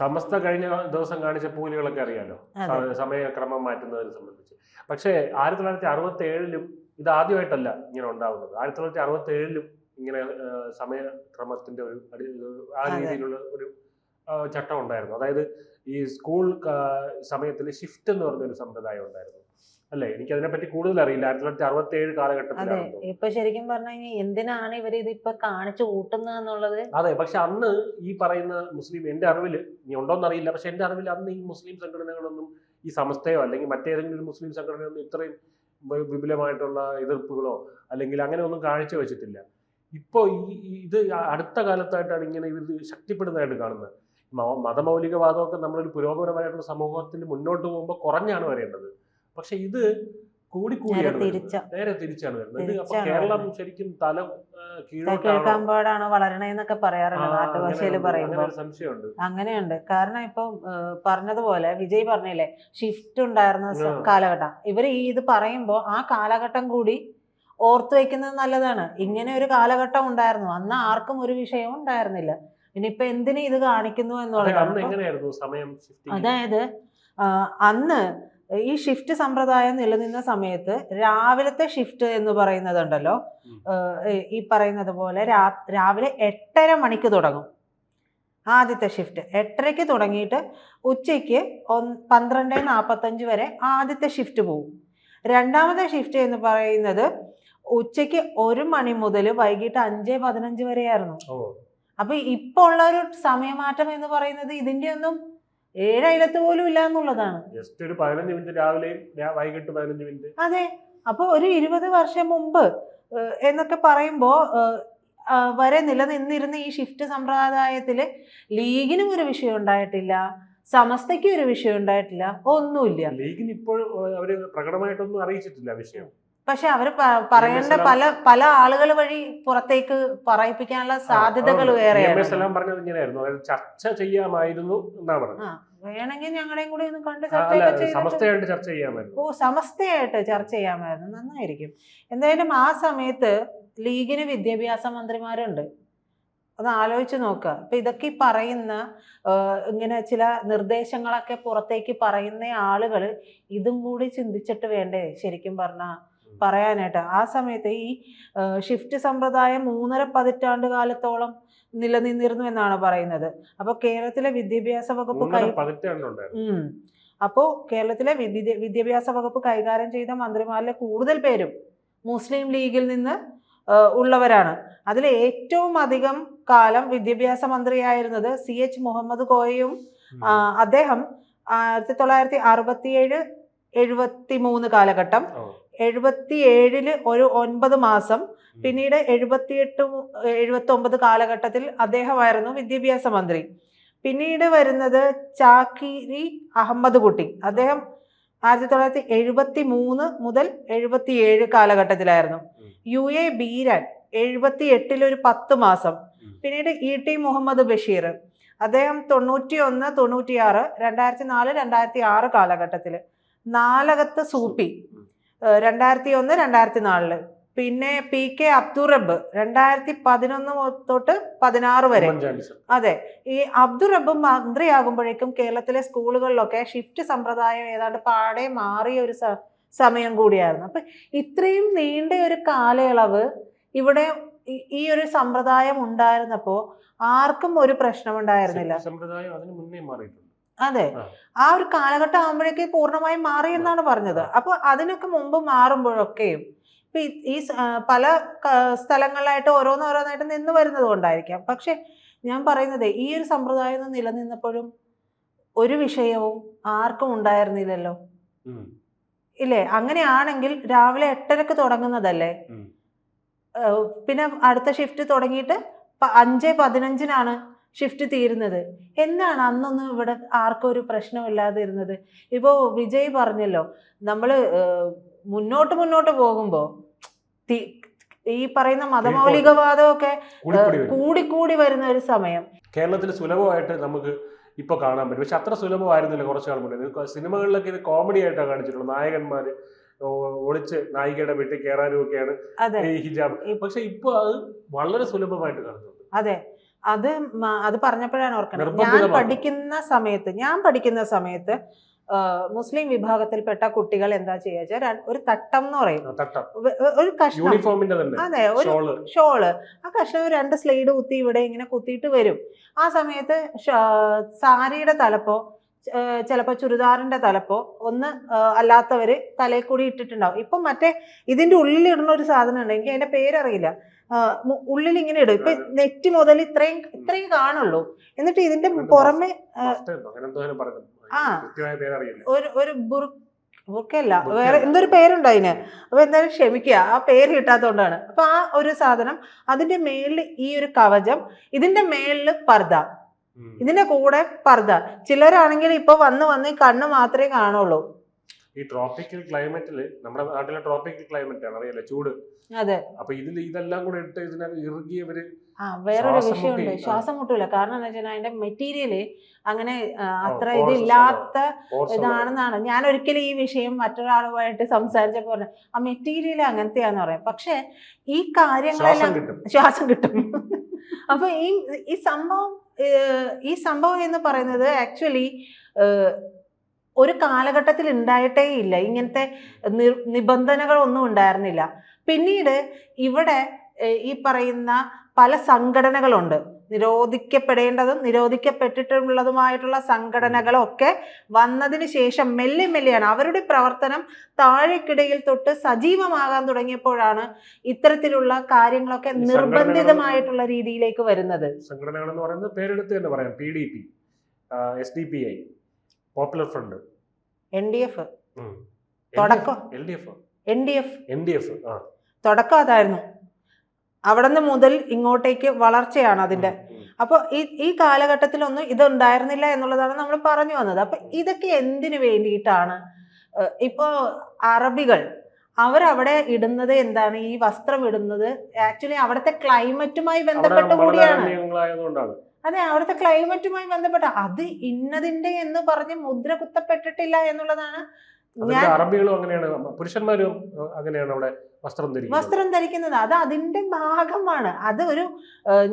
സമസ്ത കഴിഞ്ഞ ദിവസം കാണിച്ച പൂലുകളൊക്കെ അറിയാലോ? സമയക്രമം മാറ്റുന്നതിനെ സംബന്ധിച്ച്. പക്ഷേ ആയിരത്തി തൊള്ളായിരത്തി അറുപത്തി ഏഴിലും ഇത് ആദ്യമായിട്ടല്ല ഇങ്ങനെ ഉണ്ടാവുന്നത്. ആയിരത്തി തൊള്ളായിരത്തി അറുപത്തി ഏഴിലും ഇങ്ങനെ സമയക്രമത്തിന്റെ ഒരു ആ രീതിയിലുള്ള ഒരു ചട്ടം ഉണ്ടായിരുന്നു. അതായത് ഈ സ്കൂൾ സമയത്തിൽ ഷിഫ്റ്റ് എന്ന് പറഞ്ഞൊരു സമ്പ്രദായം ഉണ്ടായിരുന്നു. അല്ലേ? എനിക്ക് അതിനെപ്പറ്റി കൂടുതൽ അറിയില്ല ആയിരത്തി തൊള്ളായിരത്തി അറുപത്തി ഏഴ് അതെ. കാലഘട്ടത്തിലാണ് ഇപ്പൊ ശരിക്കും പറഞ്ഞു എന്തിനാണ് ഇവർ ഇത് ഇപ്പൊ കാണിച്ചു കൂട്ടുന്നത് എന്നുള്ളത്? അതെ. പക്ഷെ അന്ന് ഈ പറയുന്ന മുസ്ലിം എന്റെ അറിവിൽ ഇനി ഉണ്ടോന്ന് അറിയില്ല പക്ഷെ എന്റെ അറിവിൽ അന്ന് ഈ മുസ്ലിം സംഘടനകളൊന്നും ഈ സമസ്തയോ അല്ലെങ്കിൽ മറ്റേതെങ്കിലും ഒരു മുസ്ലിം സംഘടനയൊന്നും ഇത്രയും വിപുലമായിട്ടുള്ള എതിർപ്പുകളോ അല്ലെങ്കിൽ അങ്ങനെ ഒന്നും കാഴ്ച വെച്ചിട്ടില്ല. ഇപ്പോൾ ഈ ഇത് അടുത്ത കാലത്തായിട്ടാണ് ഇങ്ങനെ ഇത് ശക്തിപ്പെടുന്നതായിട്ട് കാണുന്നത്. മതമൗലികവാദമൊക്കെ നമ്മളൊരു പുരോഗമനമായിട്ടുള്ള സമൂഹത്തിൽ മുന്നോട്ട് പോകുമ്പോൾ കുറഞ്ഞാണ് വരേണ്ടത്. പക്ഷെ ഇത് നേരെ വരുന്നത്. നേരെ തിരിച്ചാണ് വരുന്നത്. അപ്പൊ കേരളം. ശരിക്കും തലം വളരണേന്നൊക്കെ പറയാറുണ്ട് നാട്ടുഭാഷയിൽ പറയുമ്പോൾ അങ്ങനെയുണ്ട്. കാരണം ഇപ്പൊ പറഞ്ഞതുപോലെ വിജയ് പറഞ്ഞില്ലേ ഷിഫ്റ്റ് ഉണ്ടായിരുന്ന. കാലഘട്ടം. ഇവർ ഈ ഇത് പറയുമ്പോൾ ആ കാലഘട്ടം കൂടി ഓർത്തു വെക്കുന്നത് നല്ലതാണ്. ഇങ്ങനെ ഒരു കാലഘട്ടം ഉണ്ടായിരുന്നു. അന്ന് ആർക്കും ഒരു വിഷയവും ഉണ്ടായിരുന്നില്ല. ഇനിയിപ്പൊ എന്തിനു ഇത് കാണിക്കുന്നു എന്നുള്ളത്? അതായത് അന്ന് ഈ ഷിഫ്റ്റ് സമ്പ്രദായം നിലനിന്ന സമയത്ത് രാവിലത്തെ ഷിഫ്റ്റ് എന്ന് പറയുന്നതുണ്ടല്ലോ. ഉണ്ടല്ലോ ഈ പറയുന്നത് പോലെ രാവിലെ എട്ടര മണിക്ക് തുടങ്ങും. ആദ്യത്തെ ഷിഫ്റ്റ് എട്ടരയ്ക്ക് തുടങ്ങിയിട്ട് ഉച്ചയ്ക്ക് ഒന്ന് പന്ത്രണ്ട് നാൽപ്പത്തഞ്ച് വരെ ആദ്യത്തെ ഷിഫ്റ്റ് പോകും രണ്ടാമത്തെ ഷിഫ്റ്റ് എന്ന് പറയുന്നത് ഉച്ചയ്ക്ക് ഒരു മണി മുതൽ വൈകിട്ട് അഞ്ച് പതിനഞ്ച് വരെയായിരുന്നു. അപ്പൊ ഇപ്പൊ ഉള്ള ഒരു സമയമാറ്റം എന്ന് പറയുന്നത് ഇതിന്റെ ഒന്നും ഏഴയിലത്ത് പോലും ഇല്ല എന്നുള്ളതാണ് ജസ്റ്റ് ഒരു പതിനഞ്ച് മിനിറ്റ് രാവിലെയും വൈകിട്ട് പതിനഞ്ച് മിനിറ്റ്. അതെ. അപ്പൊ ഒരു ഇരുപത് വർഷം മുമ്പ് എന്നൊക്കെ പറയുമ്പോ വരെ നിലനിന്നിരുന്ന ഈ ഷിഫ്റ്റ് സമ്പ്രദായത്തിൽ ലീഗിനും ഒരു വിഷയം ഉണ്ടായിട്ടില്ല. സമസ്തയ്ക്കും ഒരു വിഷയം ഉണ്ടായിട്ടില്ല. ഒന്നുമില്ല. ലീഗിന് ഇപ്പോഴും അവർ പ്രകടമായിട്ടൊന്നും അറിയിച്ചിട്ടില്ല വിഷയം. പക്ഷെ അവർ പറയേണ്ട പല പല ആളുകൾ വഴി പുറത്തേക്ക് പറയിപ്പിക്കാനുള്ള സാധ്യതകൾ വേറെ ചർച്ച ചെയ്യാമായിരുന്നു എന്നാണ് പറഞ്ഞത്. ആ വേണമെങ്കിൽ ഞങ്ങളെയും കൂടി ഒന്ന് കണ്ട് ചർച്ചയൊക്കെ ചർച്ച ചെയ്യാമായിരുന്നു. ഓ സമസ്തയായിട്ട് ചർച്ച ചെയ്യാമായിരുന്നു. നന്നായിരിക്കും. എന്തായാലും ആ സമയത്ത് ലീഗിന് വിദ്യാഭ്യാസ മന്ത്രിമാരുണ്ട്. ഒന്ന് ആലോചിച്ച് നോക്കുക. അപ്പൊ ഇതൊക്കെ ഈ പറയുന്ന ഇങ്ങനെ ചില നിർദ്ദേശങ്ങളൊക്കെ പുറത്തേക്ക് പറയുന്ന ആളുകൾ ഇതും കൂടി ചിന്തിച്ചിട്ട് വേണ്ടേ? ശരിക്കും പറഞ്ഞ പറയാനായിട്ട്. ആ സമയത്ത് ഈ ഷിഫ്റ്റ് സമ്പ്രദായം മൂന്നര പതിറ്റാണ്ട് കാലത്തോളം നിലനിന്നിരുന്നു എന്നാണ് പറയുന്നത്. അപ്പോൾ കേരളത്തിലെ വിദ്യാഭ്യാസ വകുപ്പ് കൈ മൂന്നര പതിറ്റാണ്ടുണ്ടായിരുന്നു ഉം. അപ്പോ കേരളത്തിലെ വിദ്യാഭ്യാസ വകുപ്പ് കൈകാര്യം ചെയ്ത മന്ത്രിമാരിലെ കൂടുതൽ പേരും മുസ്ലിം ലീഗിൽ നിന്ന് ഉള്ളവരാണ്. അതിൽ ഏറ്റവും അധികം കാലം വിദ്യാഭ്യാസ മന്ത്രിയായിരുന്നത് സി എച്ച് മുഹമ്മദ് കോയയും അദ്ദേഹം ആയിരത്തി തൊള്ളായിരത്തി അറുപത്തിയേഴ് എഴുപത്തി മൂന്ന് കാലഘട്ടം. എഴുപത്തി ഏഴിൽ ഒരു ഒൻപത് മാസം പിന്നീട് എഴുപത്തിയെട്ട് എഴുപത്തി ഒമ്പത് കാലഘട്ടത്തിൽ അദ്ദേഹമായിരുന്നു വിദ്യാഭ്യാസ മന്ത്രി. പിന്നീട് വരുന്നത് ചാക്കിരി അഹമ്മദ് കുട്ടി അദ്ദേഹം ആയിരത്തി തൊള്ളായിരത്തി എഴുപത്തി മൂന്ന് മുതൽ എഴുപത്തി ഏഴ് കാലഘട്ടത്തിലായിരുന്നു. യു എ ബീരാൻ എഴുപത്തി എട്ടിൽ ഒരു പത്ത് മാസം. പിന്നീട് ഇ ടി മുഹമ്മദ് ബഷീർ. അദ്ദേഹം തൊണ്ണൂറ്റി ഒന്ന് തൊണ്ണൂറ്റിയാറ് രണ്ടായിരത്തി നാല് രണ്ടായിരത്തി ആറ് കാലഘട്ടത്തിൽ നാലകത്ത് സൂപ്പി രണ്ടായിരത്തി ഒന്ന് രണ്ടായിരത്തി നാലിൽ പിന്നെ പി കെ അബ്ദുറബ് രണ്ടായിരത്തി പതിനൊന്ന് തൊട്ട് പതിനാറ് വരെ. അതെ. ഈ അബ്ദുറബ് മന്ത്രിയാകുമ്പോഴേക്കും കേരളത്തിലെ സ്കൂളുകളിലൊക്കെ ഷിഫ്റ്റ് സമ്പ്രദായം ഏതാണ്ട് പാടെ മാറിയ ഒരു സമയം കൂടിയായിരുന്നു. അപ്പൊ ഇത്രയും നീണ്ട ഒരു കാലയളവ് ഇവിടെ ഈ- ഒരു സമ്പ്രദായം ഉണ്ടായിരുന്നപ്പോ ആർക്കും ഒരു പ്രശ്നം ഉണ്ടായിരുന്നില്ല സമ്പ്രദായം അതിന് മുന്നേ മാറിയിട്ടുണ്ട്. അതെ. ആ. ഒരു കാലഘട്ടം ആകുമ്പോഴേക്ക് പൂർണമായും മാറി എന്നാണ് പറഞ്ഞത്. അപ്പൊ അതിനൊക്കെ മുമ്പ് മാറുമ്പോഴൊക്കെയും ഇപ്പൊ ഈ- പല സ്ഥലങ്ങളിലായിട്ട് ഓരോന്നോരോന്നായിട്ട് നിന്ന് വരുന്നത് കൊണ്ടായിരിക്കാം. പക്ഷെ ഞാൻ പറയുന്നത് ഈ ഒരു സമ്പ്രദായം നിലനിന്നപ്പോഴും ഒരു വിഷയവും ആർക്കും ഉണ്ടായിരുന്നില്ലല്ലോ. ഇല്ലേ? അങ്ങനെയാണെങ്കിൽ രാവിലെ എട്ടരക്ക് തുടങ്ങുന്നതല്ലേ? പിന്നെ അടുത്ത ഷിഫ്റ്റ് തുടങ്ങിയിട്ട് അഞ്ച് പതിനഞ്ചിനാണ് ഷിഫ്റ്റ് തീരുന്നത്. എന്താണ് അന്നൊന്നും ഇവിടെ ആർക്കും ഒരു പ്രശ്നമില്ലാതിരുന്നത്? ഇപ്പോൾ വിജയ് പറഞ്ഞല്ലോ നമ്മൾ മുന്നോട്ട് മുന്നോട്ട് പോകുമ്പോൾ ഈ പറയുന്ന മതമൗലികവാദമൊക്കെ കൂടിക്കൂടി വരും. വരുന്ന ഒരു സമയം. കേരളത്തിൽ സുലഭമായിട്ട് നമുക്ക് ഇപ്പൊ കാണാൻ പറ്റും. പക്ഷെ അത്ര സുലഭമായിരുന്നില്ല കുറച്ച് കാലം മുന്നേ. സിനിമകളിലൊക്കെ ഇത് കോമഡി ആയിട്ടാണ് കാണിച്ചിട്ടുള്ളത്. നായകന്മാര് ഒളിച്ച് നായികയുടെ വീട്ടിൽ കയറാനും ഒക്കെയാണ് ഈ ഹിജാബ്. പക്ഷെ ഇപ്പൊ അത് വളരെ സുലഭമായിട്ട് കാണുന്നുണ്ട്. അതെ. അത് അത് പറഞ്ഞപ്പോഴാണ് ഓർക്കുന്നത് ഞാൻ പഠിക്കുന്ന സമയത്ത് ഞാൻ പഠിക്കുന്ന സമയത്ത് മുസ്ലിം വിഭാഗത്തിൽപ്പെട്ട കുട്ടികൾ എന്താ ചെയ്യുക ഒരു തട്ടം എന്ന് പറയും. ഒരു കഷ്ണം. അതെ ഒരു ഷോൾ. ആ കഷ്ണം രണ്ട് സ്ലൈഡ് കുത്തി ഇവിടെ ഇങ്ങനെ കുത്തിയിട്ട് വരും. ആ സമയത്ത് സാരിയുടെ തലപ്പോ ചിലപ്പോൾ ചുരിദാറിന്റെ തലപ്പോ ഒന്ന് അല്ലാത്തവർ അല്ലാത്തവര് തലയിൽ കൂടി ഇട്ടിട്ടുണ്ടാവും. ഇപ്പം മറ്റേ ഇതിന്റെ ഉള്ളിൽ ഇടുന്ന ഒരു സാധനം ഉണ്ട്. എനിക്ക് അതിന്റെ പേരറിയില്ല. ഉള്ളിൽ ഇങ്ങനെ ഇടും. ഇപ്പൊ നെറ്റ് മുതൽ ഇത്രയും ഇത്രയും കാണുള്ളൂ. എന്നിട്ട് ഇതിന്റെ പുറമെ ആ. ഒരു ഒരു ബുർ ബുർക്കല്ല വേറെ എന്തൊരു പേരുണ്ട് അതിന്? അപ്പൊ എന്തായാലും ക്ഷമിക്കുക. ആ പേര് കിട്ടാത്തതുകൊണ്ടാണ്. അപ്പൊ ആ ഒരു സാധനം അതിന്റെ മേളിൽ ഈ ഒരു കവചം ഇതിന്റെ മേളിൽ പർദ്ദ. ഇതിന്റെ കൂടെ പർദ്ദ. ചിലരാണെങ്കിൽ ഇപ്പൊ വന്ന് വന്ന് കണ്ണ് മാത്രമേ കാണുള്ളൂ. ഈ ട്രോപ്പിക്കൽ ക്ലൈമറ്റിൽ നമ്മുടെ നാട്ടിലെ ട്രോപ്പിക്കൽ ക്ലൈമറ്റ് ആണ് അറിയല്ലേ ചൂട്. അതെ. അപ്പൊ ഇതിൽ ഇതെല്ലാം കൂടെ ഇട്ട് ഇതിനകത്ത് ഇറുകിയവര് ആ വേറൊരു വിഷയമുണ്ട്. ശ്വാസം മുട്ടൂല. കാരണം എന്താ വെച്ചാൽ അതിന്റെ മെറ്റീരിയൽ അങ്ങനെ അത്ര ഇതില്ലാത്ത ഇതാണെന്നാണ്. ഞാൻ ഒരിക്കലും ഈ വിഷയം മറ്റൊരാളുമായിട്ട് സംസാരിച്ചപ്പോൾ പറഞ്ഞു ആ മെറ്റീരിയൽ അങ്ങനത്തെയാന്ന് പറയാം. പക്ഷെ ഈ കാര്യങ്ങളെല്ലാം ശ്വാസം കിട്ടും. അപ്പൊ ഈ ഈ സംഭവം ഈ സംഭവം എന്ന് പറയുന്നത് ആക്ച്വലി ഒരു കാലഘട്ടത്തിൽ ഉണ്ടായിട്ടേ ഇല്ല. ഇങ്ങനത്തെ നിബന്ധനകളൊന്നും ഉണ്ടായിരുന്നില്ല. പിന്നീട് ഇവിടെ ഈ പറയുന്ന പല സംഘടനകളുണ്ട്. നിരോധിക്കപ്പെടേണ്ടതും നിരോധിക്കപ്പെട്ടിട്ടുള്ളതുമായിട്ടുള്ള സംഘടനകളൊക്കെ വന്നതിന് ശേഷം മെല്ലെ മെല്ലെയാണ് അവരുടെ പ്രവർത്തനം താഴേക്കിടയിൽ തൊട്ട് സജീവമാകാൻ തുടങ്ങിയപ്പോഴാണ് ഇത്തരത്തിലുള്ള കാര്യങ്ങളൊക്കെ നിർബന്ധിതമായിട്ടുള്ള രീതിയിലേക്ക് വരുന്നത്. സംഘടനകൾ എന്ന് പറയുന്നത് പേരെടുത്ത് തന്നെ പറയാം. P D P S D P I popular front N D F തുടക്കം. L D F N D F N D F തുടക്കം അതായിരുന്നു. അവിടെ നിന്ന് മുതൽ ഇങ്ങോട്ടേക്ക് വളർച്ചയാണ് അതിന്റെ. ഉം, ഉം. അപ്പൊ ഈ ഈ കാലഘട്ടത്തിലൊന്നും ഇതുണ്ടായിരുന്നില്ല എന്നുള്ളതാണ് നമ്മൾ പറഞ്ഞു വന്നത്. അപ്പൊ ഇതൊക്കെ എന്തിനു വേണ്ടിയിട്ടാണ്? ഇപ്പോ അറബികൾ അവരവിടെ ഇടുന്നത് എന്താണ്? ഈ വസ്ത്രം ഇടുന്നത്. ആക്ച്വലി അവിടുത്തെ ക്ലൈമറ്റുമായി ബന്ധപ്പെട്ട് കൂടിയാണ് അതെ അവിടുത്തെ ക്ലൈമറ്റുമായി ബന്ധപ്പെട്ട അത് ഇന്നതിന്റെ എന്ന് പറഞ്ഞ് മുദ്ര കുത്തപ്പെട്ടിട്ടില്ല എന്നുള്ളതാണ് അറബികളും അങ്ങനെയാണ്. പുരുഷന്മാരും അങ്ങനെയാണ് അവിടെ വസ്ത്രം ധരിക്കുന്നത്. വസ്ത്രം ധരിക്കുന്നത്. അത് അതിന്റെ ഭാഗമാണ്. അത് ഒരു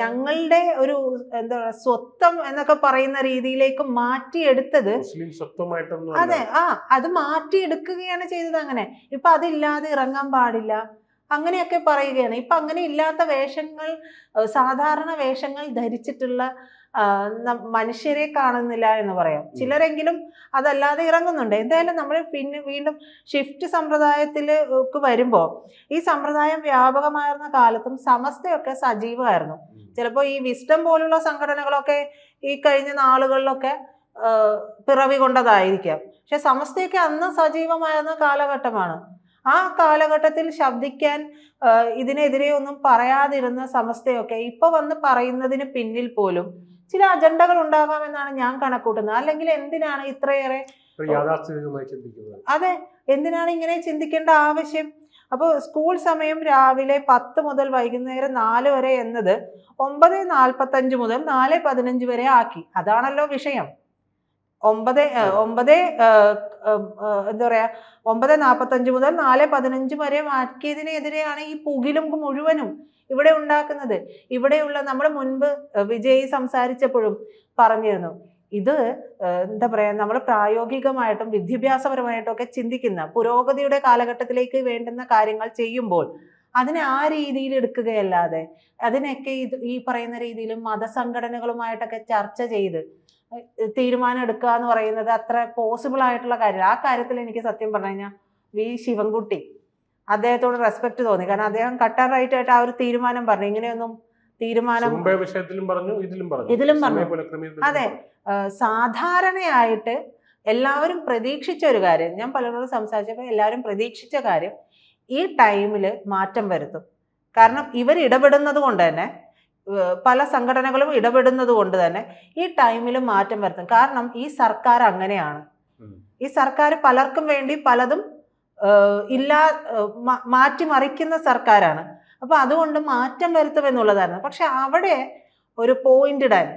ഞങ്ങളുടെ ഒരു എന്താ പറയുക സ്വത്വം എന്നൊക്കെ പറയുന്ന രീതിയിലേക്ക് മാറ്റിയെടുത്തത്. മുസ്ലിം സ്വത്വമായിട്ടൊന്നും അതെ ആ അത് മാറ്റിയെടുക്കുകയാണ് ചെയ്തത് അങ്ങനെ. ഇപ്പൊ അതില്ലാതെ ഇറങ്ങാൻ പാടില്ല. അങ്ങനെയൊക്കെ പറയുകയാണ്. ഇപ്പൊ അങ്ങനെ ഇല്ലാത്ത വേഷങ്ങൾ സാധാരണ വേഷങ്ങൾ ധരിച്ചിട്ടുള്ള മനുഷ്യരെ കാണുന്നില്ല എന്ന് പറയാം. ചിലരെങ്കിലും അതല്ലാതെ ഇറങ്ങുന്നുണ്ട്. എന്തായാലും നമ്മൾ പിന്നെ വീണ്ടും ഷിഫ്റ്റ് സമ്പ്രദായത്തിലേക്ക് വരുമ്പോൾ ഈ സമ്പ്രദായം വ്യാപകമായിരുന്ന കാലത്തും സമസ്തയൊക്കെ സജീവമായിരുന്നു. ചിലപ്പോൾ ഈ വിസ്റ്റം പോലുള്ള സംഘടനകളൊക്കെ ഈ കഴിഞ്ഞ നാളുകളിലൊക്കെ പിറവി കൊണ്ടതായിരിക്കാം. പക്ഷെ സമസ്തയൊക്കെ അന്ന് സജീവമായിരുന്ന കാലഘട്ടമാണ്. ആ കാലഘട്ടത്തിൽ ശബ്ദിക്കാൻ ഇതിനെതിരെ ഒന്നും പറയാതിരുന്ന സമസ്തയൊക്കെ ഇപ്പൊ വന്ന് പറയുന്നതിന് പിന്നിൽ പോലും ചില അജണ്ടകൾ ഉണ്ടാകാമെന്നാണ് ഞാൻ കണക്കൂട്ടുന്നത്. അല്ലെങ്കിൽ എന്തിനാണ് ഇത്രയേറെ അതെ എന്തിനാണ് ഇങ്ങനെ ചിന്തിക്കേണ്ട ആവശ്യം? അപ്പോൾ സ്കൂൾ സമയം രാവിലെ പത്ത് മുതൽ വൈകുന്നേരം നാല് വരെ എന്നത് ഒമ്പത് നാൽപ്പത്തഞ്ച് മുതൽ നാല് പതിനഞ്ച് വരെ ആക്കി. അതാണല്ലോ വിഷയം. ഒമ്പത് ഒമ്പത് എന്താ പറയാ ഒമ്പത് നാൽപ്പത്തഞ്ച് മുതൽ നാല് പതിനഞ്ച് വരെ മാറ്റിയതിനെതിരെയാണ് ഈ പുകിലും മുഴുവനും ഇവിടെ ഉണ്ടാക്കുന്നത്. ഇവിടെയുള്ള നമ്മൾ മുൻപ് വിജയ് സംസാരിച്ചപ്പോഴും പറഞ്ഞിരുന്നു. ഇത് എന്താ പറയാ നമ്മൾ പ്രായോഗികമായിട്ടും വിദ്യാഭ്യാസപരമായിട്ടും ഒക്കെ ചിന്തിക്കുന്ന പുരോഗതിയുടെ കാലഘട്ടത്തിലേക്ക് വേണ്ടുന്ന കാര്യങ്ങൾ ചെയ്യുമ്പോൾ അതിനെ ആ രീതിയിൽ എടുക്കുകയല്ലാതെ അതിനൊക്കെ ഇത് ഈ പറയുന്ന രീതിയിലും മതസംഘടനകളുമായിട്ടൊക്കെ ചർച്ച ചെയ്ത് തീരുമാനം എടുക്കുക എന്ന് പറയുന്നത് അത്ര പോസിബിൾ ആയിട്ടുള്ള കാര്യം ആ കാര്യത്തിൽ എനിക്ക് സത്യം പറഞ്ഞു കഴിഞ്ഞാൽ വി ശിവൻകുട്ടി അദ്ദേഹത്തോട് റെസ്പെക്ട് തോന്നി. കാരണം അദ്ദേഹം കട്ടാൻ റൈറ്റ് ആയിട്ട് ആ ഒരു തീരുമാനം പറഞ്ഞു. ഇങ്ങനെയൊന്നും തീരുമാനം വിഷയത്തിലും പറഞ്ഞു ഇതിലും പറഞ്ഞു. ഇതിലും പറഞ്ഞു. അതെ. സാധാരണയായിട്ട് എല്ലാവരും പ്രതീക്ഷിച്ച ഒരു കാര്യം ഞാൻ പലരോടും സംസാരിച്ചപ്പോൾ എല്ലാവരും പ്രതീക്ഷിച്ച കാര്യം ഈ ടൈമിൽ മാറ്റം വരുത്തും. കാരണം ഇവർ ഇടപെടുന്നത് കൊണ്ട് തന്നെ പല സംഘടനകളും ഇടപെടുന്നത് കൊണ്ട് തന്നെ ഈ ടൈമിൽ മാറ്റം വരുത്തും. കാരണം ഈ സർക്കാർ അങ്ങനെയാണ്. ഈ സർക്കാർ പലർക്കും വേണ്ടി പലതും ഇല്ലാ മാറ്റിമറിക്കുന്ന സർക്കാരാണ്. അപ്പൊ അതുകൊണ്ട് മാറ്റം വരുത്തും എന്നുള്ളതായിരുന്നു. പക്ഷെ അവിടെ ഒരു പോയിന്റ് ഇടാൻ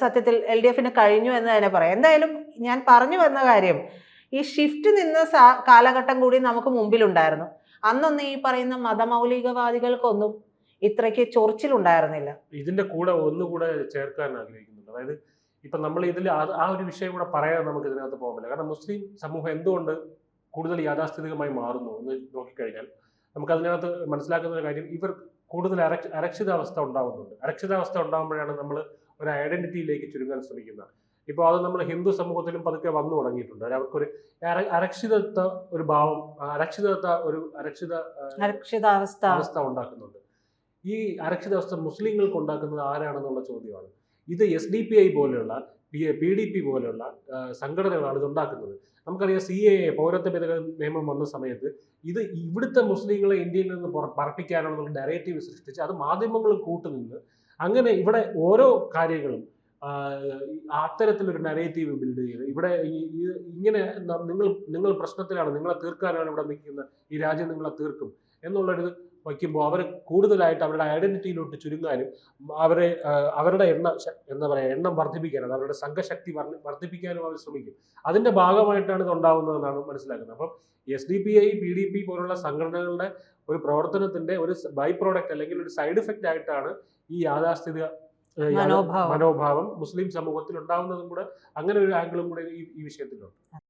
സത്യത്തിൽ എൽ ഡി എഫിന് കഴിഞ്ഞു എന്ന് തന്നെ പറയാം. എന്തായാലും ഞാൻ പറഞ്ഞു വന്ന കാര്യം ഈ ഷിഫ്റ്റ് നിന്ന കാലഘട്ടം കൂടി നമുക്ക് മുമ്പിലുണ്ടായിരുന്നു. അന്നൊന്നും ഈ പറയുന്ന മതമൗലികവാദികൾക്കൊന്നും ഇത്രയ്ക്ക് ചൊറിച്ചിലുണ്ടായിരുന്നില്ല. ഇതിന്റെ കൂടെ ഒന്നുകൂടെ ചേർക്കാൻ ആഗ്രഹിക്കുന്നുണ്ട്. അതായത് ഇപ്പൊ നമ്മൾ ഇതിൽ ആ ഒരു വിഷയം കൂടെ പറയാൻ നമുക്ക് ഇതിനകത്ത് പോകുന്നില്ല കാരണം മുസ്ലിം സമൂഹം എന്തുകൊണ്ട് കൂടുതൽ യാഥാസ്ഥിതികമായി മാറുന്നു എന്ന് നോക്കിക്കഴിഞ്ഞാൽ നമുക്ക് അതിനകത്ത് മനസ്സിലാക്കുന്ന ഒരു കാര്യം ഇവർ കൂടുതൽ അരക്ഷ അരക്ഷിതാവസ്ഥ ഉണ്ടാവുന്നുണ്ട്. അരക്ഷിതാവസ്ഥ ഉണ്ടാകുമ്പോഴാണ് നമ്മൾ ഒരു ഐഡന്റിറ്റിയിലേക്ക് ചുരുങ്ങാൻ ശ്രമിക്കുന്നത്. ഇപ്പോൾ അത് നമ്മൾ ഹിന്ദു സമൂഹത്തിലും പതുക്കെ വന്നു തുടങ്ങിയിട്ടുണ്ട്. അവർക്കൊരു അര- അരക്ഷിതത്വ ഒരു ഭാവം അരക്ഷിതത്വ ഒരു അരക്ഷിത അരക്ഷിതാവസ്ഥ. അവസ്ഥ ഉണ്ടാക്കുന്നുണ്ട്. ഈ അരക്ഷിതാവസ്ഥ മുസ്ലിങ്ങൾക്ക് ഉണ്ടാക്കുന്നത് ആരാണെന്നുള്ള ചോദ്യമാണ്. ഇത് എസ് ഡി പി ഐ പോലെയുള്ള പി ഡി പി പോലെയുള്ള സംഘടനകളാണ് ഇത് ഉണ്ടാക്കുന്നത്. നമുക്കറിയാം സി എ എ പൗരത്വ ഭേദഗതി നിയമം വന്ന സമയത്ത് ഇത് ഇവിടുത്തെ മുസ്ലിങ്ങളെ ഇന്ത്യയിൽ നിന്ന് പുറ- പറപ്പിക്കാനുള്ള ഡയറക്റ്റീവ് സൃഷ്ടിച്ച് അത് മാധ്യമങ്ങളും കൂട്ടുനിന്ന് അങ്ങനെ ഇവിടെ ഓരോ കാര്യങ്ങളും അത്തരത്തിലൊരു നരേറ്റീവ് ബിൽഡ് ചെയ്ത് ഇവിടെ ഇങ്ങനെ നിങ്ങൾ നിങ്ങൾ പ്രശ്നത്തിലാണ് നിങ്ങളെ തീർക്കാനാണ് ഇവിടെ നിൽക്കുന്ന ഈ രാജ്യം നിങ്ങളെ തീർക്കും എന്നുള്ളൊരു വയ്ക്കുമ്പോൾ അവർ കൂടുതലായിട്ട് അവരുടെ ഐഡന്റിറ്റിയിലോട്ട് ചുരുങ്ങാനും അവരെ അവരുടെ എണ്ണ എന്താ പറയുക എണ്ണം വർദ്ധിപ്പിക്കാനും അവരുടെ സംഘശക്തി വർദ്ധി- വർദ്ധിപ്പിക്കാനും അവർ ശ്രമിക്കും. അതിന്റെ ഭാഗമായിട്ടാണ് ഇത് ഉണ്ടാവുന്നതെന്നാണ് മനസ്സിലാക്കുന്നത്. അപ്പം S D P I P D P പോലുള്ള സംഘടനകളുടെ ഒരു പ്രവർത്തനത്തിന്റെ ഒരു ബൈ പ്രോഡക്റ്റ് അല്ലെങ്കിൽ ഒരു സൈഡ് ഇഫക്റ്റ് ആയിട്ടാണ് ഈ യാഥാസ്ഥിതിക മനോഭാവം. മുസ്ലിം സമൂഹത്തിൽ ഉണ്ടാവുന്നതും കൂടെ അങ്ങനെ ഒരു ആംഗിളും കൂടെ ഈ ഈ വിഷയത്തിലുണ്ട്.